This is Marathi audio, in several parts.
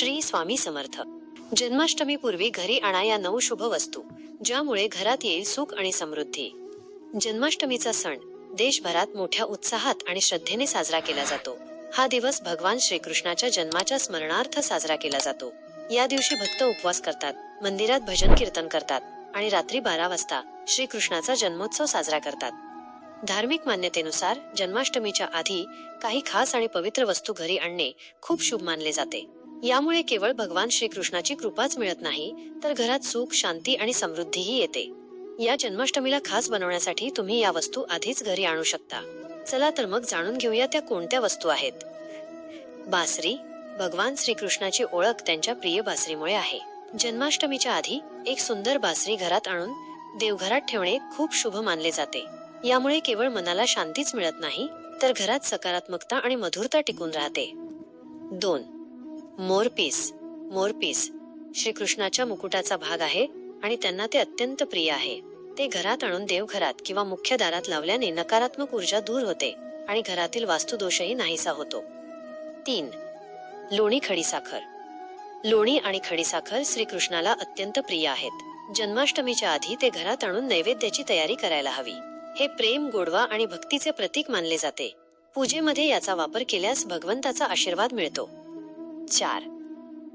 श्री स्वामी समर्थ. जन्माष्टमी पूर्वी घरी आणा या नऊ शुभ वस्तू ज्यामुळे घरात येईल सुख आणि समृद्धी. जन्माष्टमीचा सण देशभरात मोठ्या उत्साहात आणि श्रद्धेने साजरा केला जातो. हा दिवस भगवान श्रीकृष्णाच्या जन्माच्या स्मरणार्थ साजरा केला जातो. या दिवशी भक्त उपवास करतात मंदिरात भजन कीर्तन करतात आणि रात्री बारा वाजता श्रीकृष्णाचा जन्मोत्सव साजरा करतात. धार्मिक मान्यतेनुसार जन्माष्टमीच्या आधी काही खास आणि पवित्र वस्तू घरी आणणे खूप शुभ मानले जाते. यामुळे केवळ भगवान श्रीकृष्णाची कृपाच मिळत नाही तर घरात सुख शांती आणि समृद्धीही येते. या जन्माष्टमीला खास बनवण्यासाठी तुम्ही या वस्तू आधीच घरी आणू शकता. चला तर मग जाणून घेऊया त्या कोणत्या वस्तू आहेत. बासरी भगवान श्रीकृष्णाची ओळख त्यांच्या प्रिय बासरीमुळे आहे. जन्माष्टमीच्या आधी एक सुंदर बासरी घरात आणून देवघरात ठेवणे खूप शुभ मानले जाते. यामुळे केवळ मनाला शांतीच मिळत नाही तर घरात सकारात्मकता आणि मधुरता टिकून राहते. दोन मोरपीस मोरपीस श्रीकृष्णाच्या मुकुटाचा भाग आहे आणि त्यांना ते अत्यंत प्रिय आहे. ते घरात आणून देवघरात किंवा मुख्य दारात लावल्याने नकारात्मक ऊर्जा दूर होते आणि घरातील वास्तुदोषही नाहीसा होतो. तीन. लोणी खडीसाखर. लोणी आणि खडीसाखर श्रीकृष्णाला अत्यंत प्रिय आहेत. जन्माष्टमीच्या आधी ते घरात आणून नैवेद्याची तयारी करायला हवी. हे प्रेम गोडवा आणि भक्तीचे प्रतीक मानले जाते. पूजेमध्ये याचा वापर केल्यास भगवंताचा आशीर्वाद मिळतो. चार.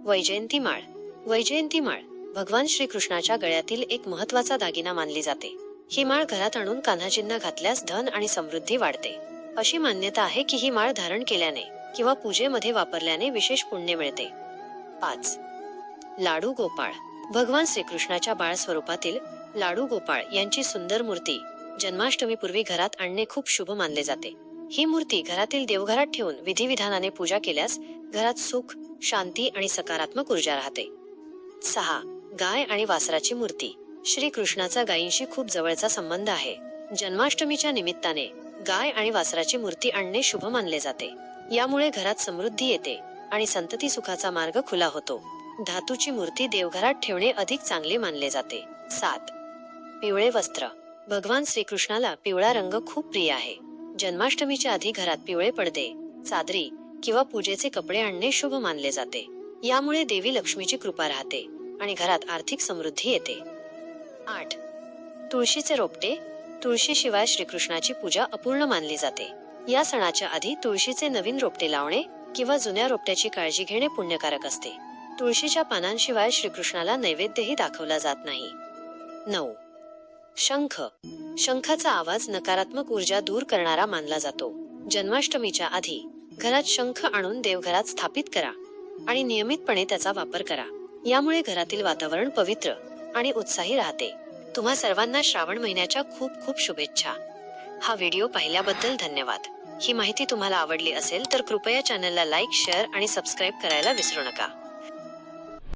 वैजयंतीमाळ वैजयंतीमाळ भगवान श्रीकृष्णाच्या गळ्यातील एक महत्त्वाचा दागिना मानली जाते. ही माळ घरात आणून कान्हाजींना घातल्यास धन आणि समृद्धी वाढते. अशी मान्यता आहे की ही माळ धारण केल्याने किंवा पूजेमध्ये वापरल्याने विशेष पुण्य मिळते. पाच. लाडू गोपाळ. भगवान श्रीकृष्णाच्या बाळ स्वरूपातील लाडू गोपाळ यांची सुंदर मूर्ती जन्माष्टमीपूर्वी घरात आणणे खूप शुभ मानले जाते. ही मूर्ती घरातील देवघरात ठेवून विधिविधानाने पूजा केल्यास घरात सुख शांती आणि सकारात्मक ऊर्जा राहते. सहा. गाय आणि वासराची मूर्ती. श्री कृष्णाचा गायींशी खूप जवळचा संबंध आहे. जन्माष्टमीच्या निमित्ताने गाय आणि वासराची मूर्ती आणणे शुभ मानले जाते. यामुळे घरात समृद्धी येते आणि संतती सुखाचा मार्ग खुला होतो. धातूची मूर्ती देवघरात ठेवणे अधिक चांगले मानले जाते. सात. पिवळे वस्त्र. भगवान श्रीकृष्णाला पिवळा रंग खूप प्रिय आहे. जन्माष्टमीच्या आधी घरात पिवळे पडदे चादरी किंवा पूजेचे कपडे आणणे शुभ मानले जाते. यामुळे देवी लक्ष्मीची कृपा राहते आणि घरात आर्थिक समृद्धी येते. आठ. तुळशीचे रोपटे तुळशीशिवाय श्रीकृष्णाची पूजा अपूर्ण मानली जाते. या सणाच्या आधी तुळशीचे नवीन रोपटे लावणे किंवा जुन्या रोपट्याची काळजी घेणे पुण्यकारक असते. तुळशीच्या पानांशिवाय श्रीकृष्णाला नैवेद्यही दाखवला जात नाही. नऊ. शंख. शंखाचा आवाज नकारात्मक ऊर्जा दूर करणारा मानला जातो. जन्माष्टमीच्या आधी घरात शंख आणून देवघरात स्थापित करा आणि नियमितपणे त्याचा वापर करा. यामुळे घरातील वातावरण पवित्र आणि उत्साही राहते. तुम्हा सर्वांना श्रावण महिन्याच्या खूप खूप शुभेच्छा. हा व्हिडिओ पाहिल्याबद्दल धन्यवाद. ही माहिती तुम्हाला आवडली असेल तर कृपया चॅनलला लाईक शेअर आणि सबस्क्राईब करायला विसरू नका.